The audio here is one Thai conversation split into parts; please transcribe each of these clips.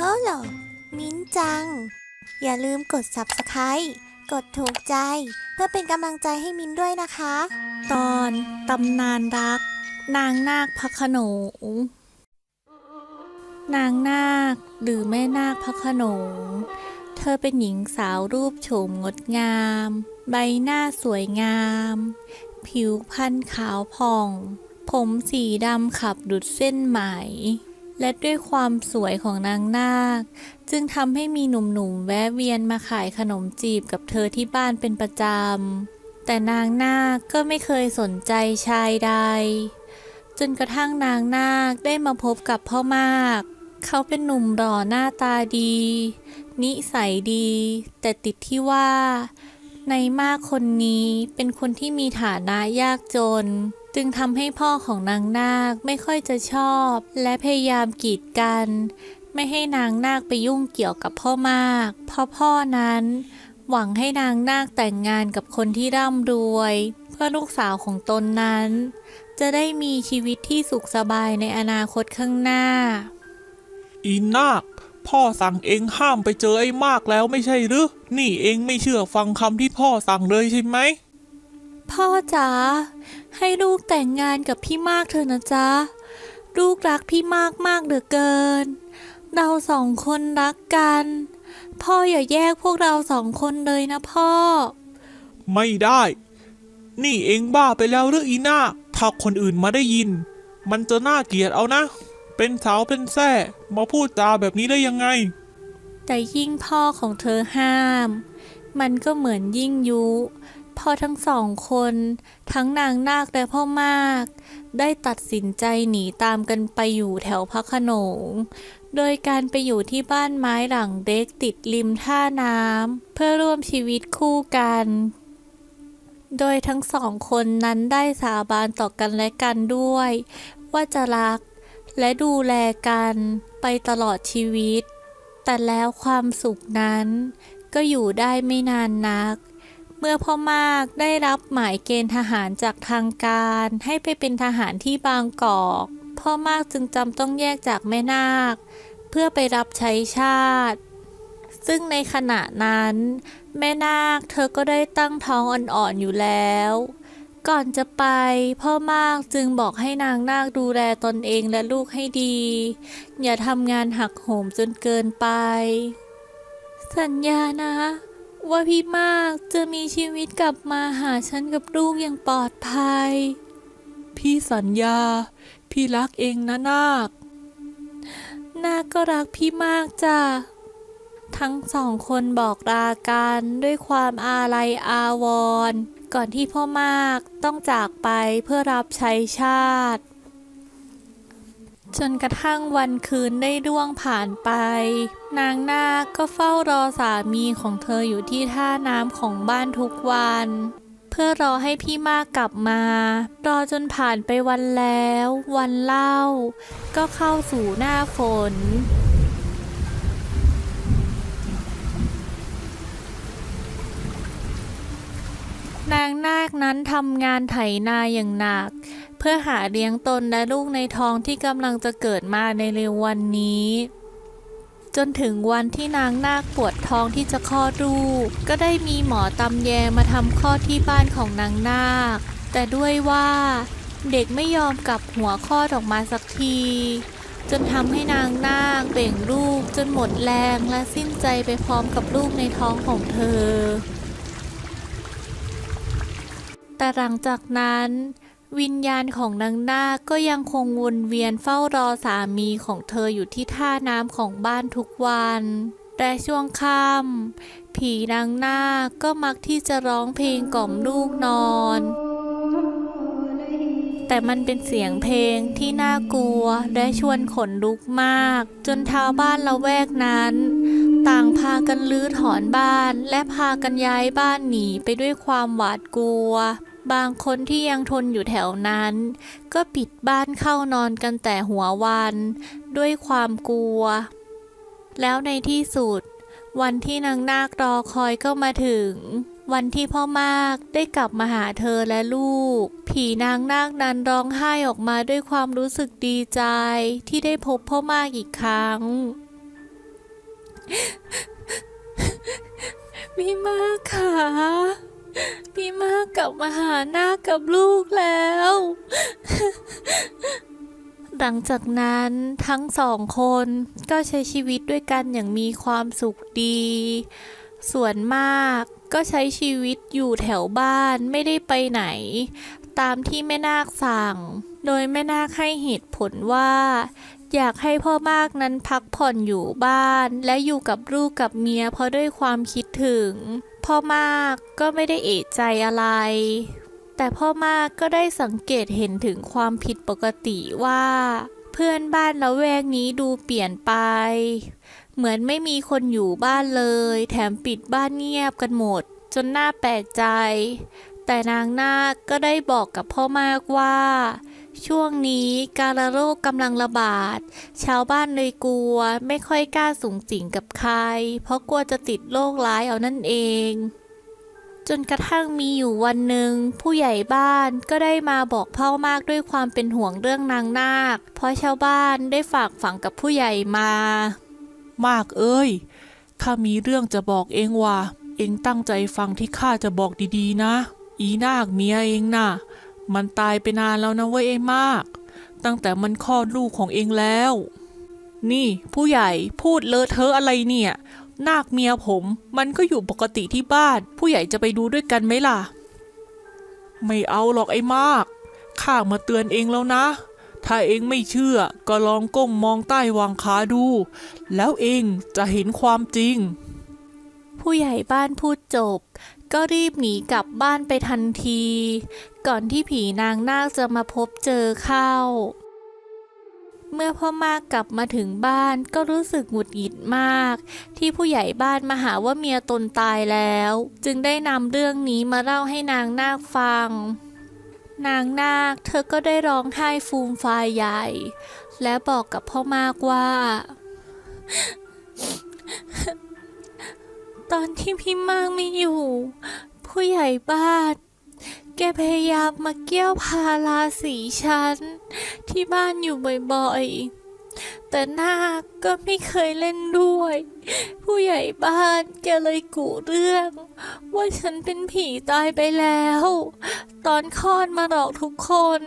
ฮ้เหรอมิ้นจัง อย่าลืมกด subscribe กดถูกใจ เพื่อเป็นกำลังใจให้มิ้นด้วยนะคะ ตอนตำนานรัก นางนาคพระโขนงนางนาคหรือแม่นาคพระโขนง เธอเป็นหญิงสาวรูปโฉมงดงาม ใบหน้าสวยงาม ผิวพรรณขาวผ่อง ผมสีดำขับดุดเส้นไหม และด้วยความสวยของนางนาค จึงทำให้มีหนุ่มๆแวะเวียนมาขายขนมจีบกับเธอที่บ้านเป็นประจำ แต่นางนาคก็ไม่เคยสนใจชายใด จนกระทั่งนางนาคได้มาพบกับพ่อมาก เขาเป็นหนุ่มหล่อหน้าตาดี นิสัยดี แต่ติดที่ว่า ในมากคนนี้เป็นคนที่มีฐานะยากจน จึงทำให้พ่อของนางนาคไม่ค่อยจะชอบ และพยายามกีดกัน ไม่ให้นางนาคไปยุ่งเกี่ยวกับพ่อมาก เพราะพ่อนั้น หวังให้นางนาคแต่งงานกับคนที่ร่ำรวย เพื่อลูกสาวของตนนั้น จะได้มีชีวิตที่สุขสบายในอนาคตข้างหน้า อีนาคพ่อสั่งเองห้ามไปเจอไอ้มากแล้วไม่ใช่หรือ นี่เองไม่เชื่อฟังคำที่พ่อสั่งเลยใช่ไหม พ่อจ๋า ให้ลูกแต่งงานกับพี่มากเถอะนะจ๊ะ ลูกรักพี่มากมากเหลือเกิน เราสองคนรักกัน พ่ออย่าแยกพวกเราสองคนเลยนะพ่อ ไม่ได้ นี่เองบ้าไปแล้วหรืออีนาคถ้าคนอื่นมาได้ยิน มันจะน่าเกลียดเอานะ เป็นสาวเป็นแส่มาพูดจาแบบนี้ได้ยังไง แต่ยิ่งพ่อของเธอห้าม มันก็เหมือนยิ่งยุ พอทั้งสองคน ทั้งนางนาคและพ่อมาก ได้ตัดสินใจหนีตามกันไปอยู่แถวพระขนง โดยการไปอยู่ที่บ้านไม้หลังเด็กติดริมท่าน้ำเพื่อร่วมชีวิตคู่กัน โดยทั้งสองคนนั้นได้สาบานต่อกันและกันด้วย ว่าจะรักและดูแลกันไปตลอดชีวิต แต่แล้วความสุขนั้นก็อยู่ได้ไม่นานนัก เมื่อพ่อมากได้รับหมายเกณฑ์ทหารจากทางการ ให้ไปเป็นทหารที่บางกอก พ่อมากจึงจำต้องแยกจากแม่นาค เพื่อไปรับใช้ชาติ ซึ่งในขณะนั้น แม่นาคเธอก็ได้ตั้งท้องอ่อนๆอยู่แล้ว ก่อนจะไป พ่อมากจึงบอกให้นางนาคดูแลตนเองและลูกให้ดี อย่าทำงานหักโหมจนเกินไป สัญญานะ ว่าพี่มากจะมีชีวิตกลับมาหาฉันกับลูกอย่างปลอดภัย พี่สัญญา พี่รักเองนะนาค นาคก็รักพี่มากจ้ะ ทั้งสองคนบอกลากันด้วยความอาลัยอาวรณ์ก่อนที่พ่อมากต้องจากไปเพื่อรับใช้ชาติ จนกระทั่งวันคืนได้ล่วงผ่านไป นางนาคก็เฝ้ารอสามีของเธออยู่ที่ท่าน้ำของบ้านทุกวัน เพื่อรอให้พี่มากกลับมา รอจนผ่านไปวันแล้ว วันเล่า ก็เข้าสู่หน้าฝนนางนาคนั้นทำงานไถนาอย่างหนัก เพื่อหาเลี้ยงตนและลูกในท้องที่กำลังจะเกิดมาในเร็ววันนี้ จนถึงวันที่นางนาคปวดท้องที่จะคลอดลูก ก็ได้มีหมอตำแยมาทำคลอดที่บ้านของนางนาค แต่ด้วยว่าเด็กไม่ยอมกลับหัวคลอดออกมาสักที จนทำให้นางนาคเบ่งลูกจนหมดแรงและสิ้นใจไปพร้อมกับลูกในท้องของเธอ แต่หลังจากนั้น วิญญาณของนางนาคก็ยังคงวนเวียนเฝ้ารอสามีของเธออยู่ที่ท่าน้ำของบ้านทุกวันแต่ช่วงค่ำผีนางนาคก็มักที่จะร้องเพลงกล่อมลูกนอน แต่มันเป็นเสียงเพลงที่น่ากลัวและชวนขนลุกมาก จนชาวบ้านละแวกนั้น ต่างพากันลื้อถอนบ้านและพากันย้ายบ้านหนีไปด้วยความหวาดกลัว บางคนที่ยังทนอยู่แถวนั้น ก็ปิดบ้านเข้านอนกันแต่หัววัน ด้วยความกลัว แล้วในที่สุด วันที่นางนาครอคอยก็มาถึง วันที่พ่อมากได้กลับมาหาเธอและลูก ผีนางนาคนั้นร้องไห้ออกมาด้วยความรู้สึกดีใจที่ได้พบพ่อมากอีกครั้งพี่มากค่ะ พี่มากกลับมาหาหน้ากับลูกแล้ว หลังจากนั้นทั้งสองคนก็ใช้ชีวิตด้วยกันอย่างมีความสุขดี ส่วนมากก็ใช้ชีวิตอยู่แถวบ้านไม่ได้ไปไหน ตามที่แม่นาคสั่ง โดยแม่นาคให้เหตุผลว่า อยากให้พ่อมากนั้นพักผ่อนอยู่บ้าน และอยู่กับลูกกับเมียเพราะด้วยความคิดถึง พ่อมากก็ไม่ได้เอะใจอะไร แต่พ่อมากก็ได้สังเกตเห็นถึงความผิดปกติว่า เพื่อนบ้านละแวกนี้ดูเปลี่ยนไป เหมือนไม่มีคนอยู่บ้านเลย แถมปิดบ้านเงียบกันหมด จนน่าแปลกใจ แต่นางนาคก็ได้บอกกับพ่อมากว่า ช่วงนี้การระโรคกำลังระบาด ชาวบ้านเลยกลัวไม่ค่อยกล้าสูงสิงกับใคร เพราะกลัวจะติดโรคร้ายเอานั่นเอง จนกระทั่งมีอยู่วันหนึ่งผู้ใหญ่บ้านก็ได้มาบอกพ่อมากด้วยความเป็นห่วงเรื่องนางนาค เพราะชาวบ้านได้ฝากฝังกับผู้ใหญ่มา มากเอ้ยข้ามีเรื่องจะบอกเองว่า เองตั้งใจฟังที่ข้าจะบอกดีๆนะ อีนาคเมียเองน่ะ มันตายไปนานแล้วนะเว้ยไอ้มาก ตั้งแต่มันคลอดลูกของเองแล้ว นี่ผู้ใหญ่พูดเลอะเทอะอะไรเนี่ย นาคเมียผม มันก็อยู่ปกติที่บ้าน ผู้ใหญ่จะไปดูด้วยกันไหมล่ะ ไม่เอาหรอกไอ้มาก ข้ามาเตือนเองแล้วนะ ถ้าเองไม่เชื่อ ก็ลองก้มมองใต้วางขาดู แล้วเองจะเห็นความจริงผู้ใหญ่บ้านพูดจบ ก็รีบหนีกลับบ้านไปทันที ก่อนที่ผีนางนาคจะมาพบเจอเข้า เมื่อพ่อมากกลับมาถึงบ้านก็รู้สึกหงุดหงิดมาก ที่ผู้ใหญ่บ้านมาหาว่าเมียตนตายแล้ว จึงได้นำเรื่องนี้มาเล่าให้นางนาคฟัง นางนาคเธอก็ได้ร้องไห้ฟูมฟายใหญ่ และบอกกับพ่อมากว่า ตอนที่พี่มากไม่อยู่ ผู้ใหญ่บ้าน แกพยายามมาเกี้ยวพาราสีฉัน ที่บ้านอยู่บ่อยๆ แต่นาคก็ไม่เคยเล่นด้วย ผู้ใหญ่บ้านแกเลยกุเรื่อง ว่าฉันเป็นผีตายไปแล้ว ตอนคลอดมาหลอกทุกคน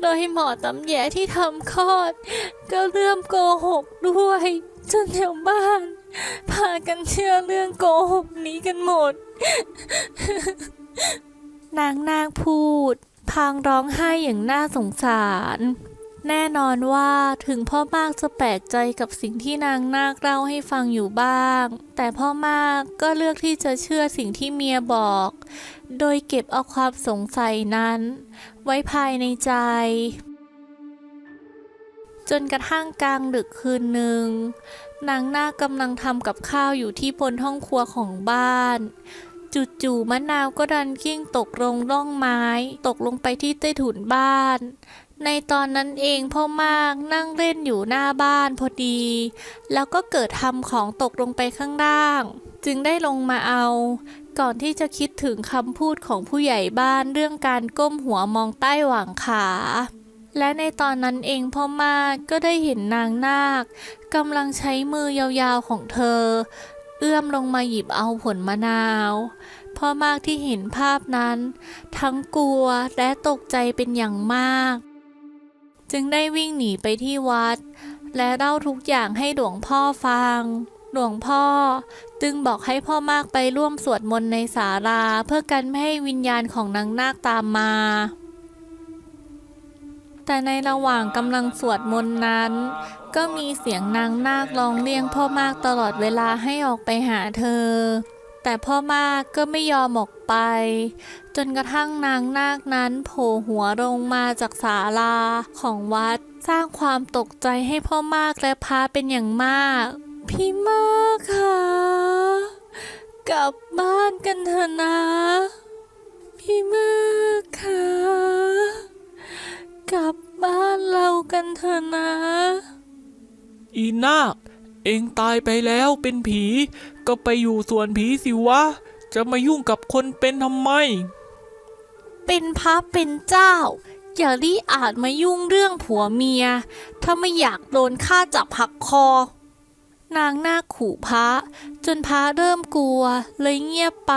โดยหมอตำแยที่ทำคลอด ก็เริ่มโกหกด้วย จนแถวบ้าน พากันเชื่อเรื่องโกหกนี้กันหมด นางนางพูด พางร้องไห้อย่างน่าสงสาร แน่นอนว่าถึงพ่อมากจะแปลกใจกับสิ่งที่นางนาคเล่าให้ฟังอยู่บ้าง แต่พ่อมากก็เลือกที่จะเชื่อสิ่งที่เมียบอก โดยเก็บเอาความสงสัยนั้น ไว้ภายในใจ จนกระทั่งกลางดึกคืนหนึ่งนางนาคกำลังทำกับข้าวอยู่ที่บนห้องครัวของบ้านจู่ๆมะนาวก็ดันกิ้งตกลงร่องไม้ ตกลงไปที่ใต้ถุนบ้าน ในตอนนั้นเองพ่อมากนั่งเล่นอยู่หน้าบ้านพอดี แล้วก็เกิดทำของตกลงไปข้างล่าง จึงได้ลงมาเอา ก่อนที่จะคิดถึงคำพูดของผู้ใหญ่บ้านเรื่องการก้มหัวมองใต้หว่างขา และในตอนนั้นเองพ่อมากก็ได้เห็นนางนาคกำลังใช้มือยาวๆของเธอ เอื้อมลงมาหยิบเอาผลมะนาวพ่อมากที่เห็นภาพนั้น ทั้งกลัวและตกใจเป็นอย่างมาก จึงได้วิ่งหนีไปที่วัด และเล่าทุกอย่างให้หลวงพ่อฟัง หลวงพ่อจึงบอกให้พ่อมากไปร่วมสวดมนต์ในศาลาเพื่อกันไม่ให้วิญญาณของนางนาคตามมา แต่ในระหว่างกำลังสวดมนต์นั้น ก็มีเสียงนางนาคร้องเรียกพ่อมากตลอดเวลาให้ออกไปหาเธอ แต่พ่อมากก็ไม่ยอมออกไป จนกระทั่งนางนาคนั้นโผล่หัวลงมาจากศาลาของวัด สร้างความตกใจให้พ่อมากและพาเป็นอย่างมาก พี่มากค่ะกลับบ้านกันเถอะนะ พี่มากค่ะ กลับบ้านเรากันเถอะนะ อีนาคเองตายไปแล้วเป็นผี ก็ไปอยู่ส่วนผีสิวะ จะมายุ่งกับคนเป็นทำไม เป็นพระเป็นเจ้า อย่ารีอาจมายุ่งเรื่องผัวเมีย ถ้าไม่อยากโดนฆ่าจับหักคอ นางนาคขู่พระ จนพระเริ่มกลัว เลยเงียบไป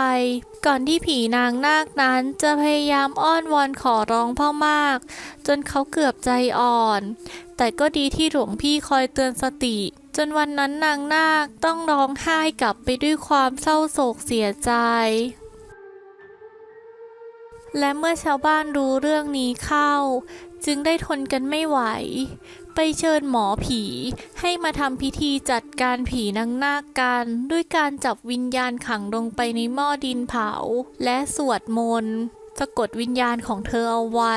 ก่อนที่ผีนางนาคนั้นจะพยายามอ้อนวอนขอร้องพ่อมาก จนเขาเกือบใจอ่อน แต่ก็ดีที่หลวงพี่คอยเตือนสติ จนวันนั้นนางนาคต้องร้องไห้กลับไปด้วยความเศร้าโศกเสียใจและเมื่อชาวบ้านรู้เรื่องนี้เข้า จึงได้ทนกันไม่ไหว ไปเชิญหมอผีให้มาทำพิธีจัดการผีนางนาคกัน ด้วยการจับวิญญาณขังลงไปในหม้อดินเผา และสวดมนต์สะกดวิญญาณของเธอเอาไว้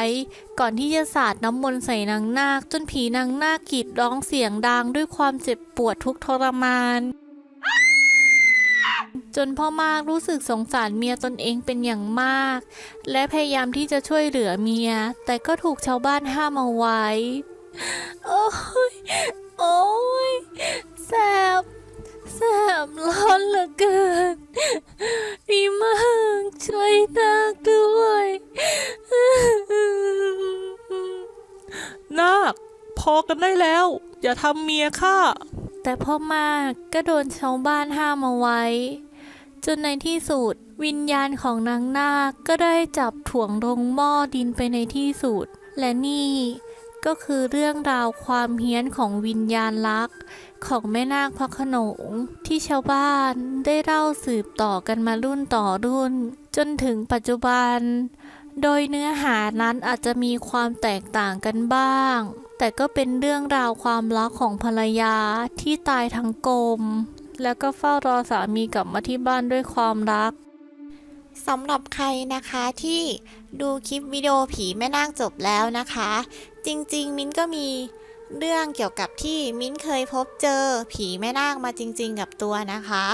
ก่อนที่จะสาดน้ำมนต์ใส่นางนาค จนผีนางนาคกรีดร้องเสียงดังด้วยความเจ็บปวดทุกทรมาน จนพ่อมากรู้สึกสงสารเมียตนเองเป็นอย่างมาก และพยายามที่จะช่วยเหลือเมีย แต่ก็ถูกชาวบ้านห้ามเอาไว้ โอ้ย โอ้ยแสบแสบร้อนเหลือเกินพี่มากช่วยนักด้วยนาคพอกันได้แล้ว อย่าทำเมียข้าแต่พ่อมากก็โดนชาวบ้านห้ามเอาไว้ จนในที่สุด วิญญาณของนางนาคก็ได้จับถ่วงลงหม้อดินไปในที่สุด และนี่ก็คือเรื่องราวความเฮี้ยนของวิญญาณรักของแม่นาคพระโขนง ที่ชาวบ้านได้เล่าสืบต่อกันมารุ่นต่อรุ่น จนถึงปัจจุบัน โดยเนื้อหานั้นอาจจะมีความแตกต่างกันบ้าง แต่ก็เป็นเรื่องราวความรักของภรรยาที่ตายทั้งกลม แล้วก็เฝ้ารอสามีกลับมาที่บ้านด้วยความรัก สำหรับใครนะคะที่ดูคลิปวิดีโอผีแม่นาคจบแล้วนะคะ จริงๆ มิ้นก็มีเรื่องเกี่ยวกับที่มิ้นเคยพบเจอผีแม่นาคมาจริง ๆ กับตัวนะคะ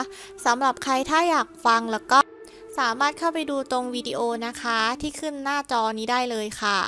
สำหรับใครถ้าอยากฟังแล้วก็สามารถเข้าไปดูตรงวิดีโอนะคะ ที่ขึ้นหน้าจอนี้ได้เลยค่ะ